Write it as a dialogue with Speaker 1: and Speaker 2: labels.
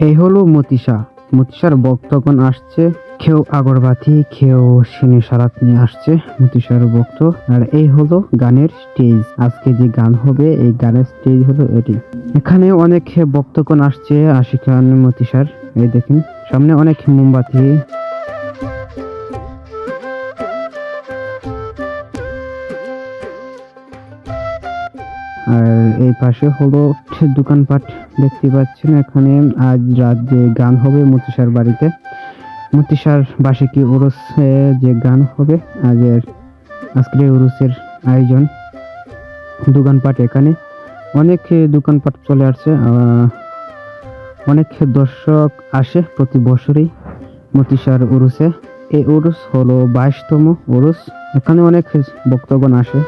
Speaker 1: এই হলো মতিসা মতিশার ভক্তগণ আসছে কেউ আগরবাতি কেউ সিনে সারাত নিয়ে আসছে মতিশার বক্ত। আর এই হলো গানের স্টেজ আজকে যে গান হবে, এই গানের স্টেজ হলো এটি। এখানে অনেক ভক্তগণ আসছে আশিকান মতিশার। এই দেখেন, সামনে অনেক মোমবাতি। আর এই পাশে হলো দোকানপাট, দেখতে পাচ্ছেন এখানে আজ রাত যে গান হবে মতিসার বাড়িতে। মতিসার বার্ষিকী উরসে যে গান হবে, আজের আজকের এই উরুসের আয়োজন। দোকানপাট এখানে। অনেক দোকানপাট চলে আসছে অনেক দর্শক আসে প্রতি বছরই মতিসার উরুসে এই উরুস হলো বাইশতম উরুস এখানে অনেক ভক্তগণ আসে।